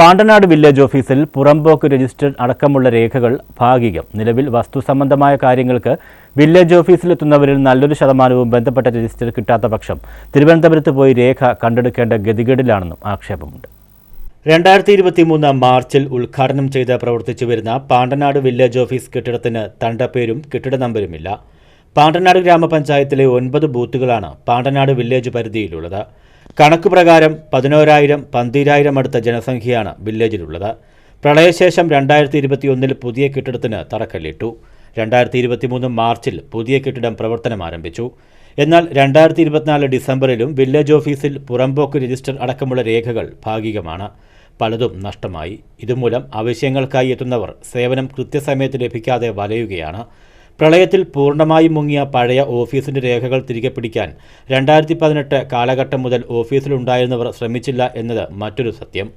Pandanad village ഓഫീസിൽ പുറംപോക്ക് register അടക്കമുള്ള രേഖകൾ ഭാഗികം. നിലവിൽ വസ്തു സംബന്ധമായ കാര്യങ്ങൾക്ക് വില്ലേജ് ഓഫീസിലെത്തുന്നവരിൽ നല്ലൊരു ശതമാനവും ബന്ധപ്പെട്ട രജിസ്റ്റർ കിട്ടാത്ത പക്ഷം തിരുവനന്തപുരത്ത് പോയി രേഖ കണ്ടെടുക്കേണ്ട ഗതികേടിലാണെന്നും ആക്ഷേപമുണ്ട്. രണ്ടായിരത്തി ഇരുപത്തി മൂന്ന് മാർച്ചിൽ ഉദ്ഘാടനം ചെയ്ത് പ്രവർത്തിച്ചു വരുന്ന പാണ്ടനാട് വില്ലേജ് ഓഫീസ് കെട്ടിടത്തിന് തണ്ടപ്പേരും കെട്ടിട നമ്പരുമില്ല. പാണ്ടനാട് ഗ്രാമപഞ്ചായത്തിലെ ഒൻപത് ബൂത്തുകളാണ് പാണ്ടനാട് വില്ലേജ് പരിധിയിലുള്ളത്. കണക്ക് പ്രകാരം പതിനോരായിരം പന്തിരായിരം അടുത്ത ജനസംഖ്യയാണ് വില്ലേജിലുള്ളത്. പ്രളയശേഷം രണ്ടായിരത്തി ഇരുപത്തിയൊന്നിൽ പുതിയ കെട്ടിടത്തിന് തറക്കല്ലിട്ടു. രണ്ടായിരത്തി ഇരുപത്തിമൂന്ന് മാർച്ചിൽ പുതിയ കെട്ടിടം പ്രവർത്തനം ആരംഭിച്ചു. എന്നാൽ രണ്ടായിരത്തി ഇരുപത്തിനാല് ഡിസംബറിലും വില്ലേജ് ഓഫീസിൽ പുറംപോക്ക് രജിസ്റ്റർ അടക്കമുള്ള രേഖകൾ ഭാഗികമാണ്. പലതും നഷ്ടമായി. ഇതുമൂലം ആവശ്യങ്ങൾക്കായി എത്തുന്നവർ സേവനം കൃത്യസമയത്ത് ലഭിക്കാതെ വലയുകയാണ്. പ്രളയത്തിൽ പൂർണമായും മുങ്ങിയ പഴയ ഓഫീസിന്റെ രേഖകൾ തിരികെ പിടിക്കാൻ രണ്ടായിരത്തി പതിനെട്ട് കാലഘട്ടം മുതൽ ഓഫീസിലുണ്ടായിരുന്നവർ ശ്രമിച്ചില്ല എന്നത് മറ്റൊരു സത്യം.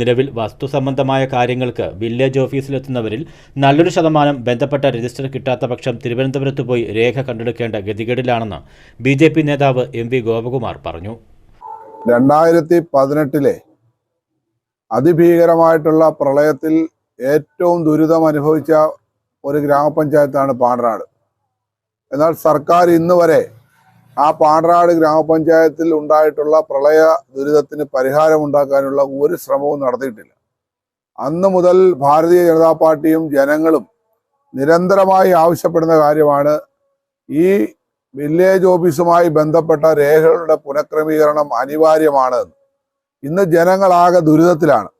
നിലവിൽ വസ്തു സംബന്ധമായ കാര്യങ്ങൾക്ക് വില്ലേജ് ഓഫീസിലെത്തുന്നവരിൽ നല്ലൊരു ശതമാനം ബന്ധപ്പെട്ട രജിസ്റ്റർ കിട്ടാത്ത പക്ഷം തിരുവനന്തപുരത്ത് പോയി രേഖ കണ്ടെടുക്കേണ്ട ഗതികേടിലാണെന്ന് ബി ജെ പി നേതാവ് എം വി ഗോപകുമാർ പറഞ്ഞു. രണ്ടായിരത്തി പതിനെട്ടിലെ അതിഭീകരമായിട്ടുള്ള പ്രളയത്തിൽ ഏറ്റവും ദുരിതം അനുഭവിച്ച ഒരു ഗ്രാമപഞ്ചായത്താണ് പാണ്ടനാട് എന്നാൽ സർക്കാർ ഇന്ന് വരെ ആ പാണ്ടനാട് ഗ്രാമപഞ്ചായത്തിൽ ഉണ്ടായിട്ടുള്ള പ്രളയ ദുരിതത്തിന് പരിഹാരം ഉണ്ടാക്കാനുള്ള ഒരു ശ്രമവും നടത്തിയിട്ടില്ല. അന്ന് മുതൽ ഭാരതീയ ജനതാ പാർട്ടിയും ജനങ്ങളും നിരന്തരമായി ആവശ്യപ്പെടുന്ന കാര്യമാണ് ഈ വില്ലേജ് ഓഫീസുമായി ബന്ധപ്പെട്ട രേഖകളുടെ പുനഃക്രമീകരണം അനിവാര്യമാണ്. ഇന്ന് ജനങ്ങളാകെ ദുരിതത്തിലാണ്.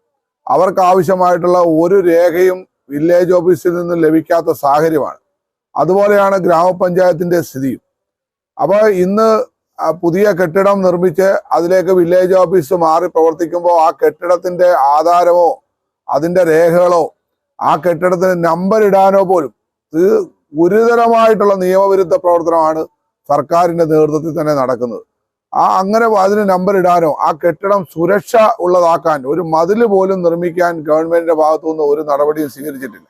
അവർക്ക് ആവശ്യമായിട്ടുള്ള ഒരു രേഖയും വില്ലേജ് ഓഫീസിൽ നിന്ന് ലഭിക്കാത്ത സാഹചര്യമാണ്. അതുപോലെയാണ് ഗ്രാമപഞ്ചായത്തിന്റെ സ്ഥിതിയും. അപ്പോൾ ഇന്ന് പുതിയ കെട്ടിടം നിർമ്മിച്ച് അതിലേക്ക് വില്ലേജ് ഓഫീസ് മാറി പ്രവർത്തിക്കുമ്പോൾ ആ കെട്ടിടത്തിന്റെ ആധാരമോ അതിന്റെ രേഖകളോ ആ കെട്ടിടത്തിന് നമ്പർ ഇടാനോ പോലും ഗുരുതരമായിട്ടുള്ള നിയമവിരുദ്ധ പ്രവർത്തനമാണ് സർക്കാരിന്റെ നേതൃത്വത്തിൽ തന്നെ നടക്കുന്നത്. ആ അങ്ങനെ അതിന് നമ്പർ ഇടാനോ ആ കെട്ടിടം സുരക്ഷ ഉള്ളതാക്കാൻ ഒരു മതിൽ പോലും നിർമ്മിക്കാൻ ഗവൺമെന്റിന്റെ ഭാഗത്തുനിന്ന് ഒരു നടപടിയും സ്വീകരിച്ചിട്ടില്ല.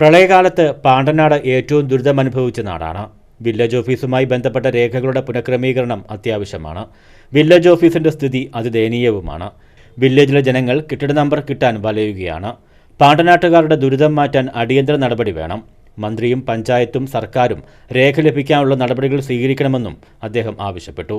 പ്രളയകാലത്ത് പാണ്ടനാട് ഏറ്റവും ദുരിതമനുഭവിച്ച നാടാണ്. വില്ലേജ് ഓഫീസുമായി ബന്ധപ്പെട്ട രേഖകളുടെ പുനഃക്രമീകരണം അത്യാവശ്യമാണ്. വില്ലേജ് ഓഫീസിന്റെ സ്ഥിതി അതിദയനീയവുമാണ്. വില്ലേജിലെ ജനങ്ങൾ കെട്ടിട നമ്പർ കിട്ടാൻ വലയുകയാണ്. പാണ്ടനാട്ടുകാരുടെ ദുരിതം മാറ്റാൻ അടിയന്തര നടപടി വേണം. മന്ത്രിയും പഞ്ചായത്തും സർക്കാരും രേഖ ലഭിക്കാനുള്ള നടപടികൾ സ്വീകരിക്കണമെന്നും അദ്ദേഹം ആവശ്യപ്പെട്ടു.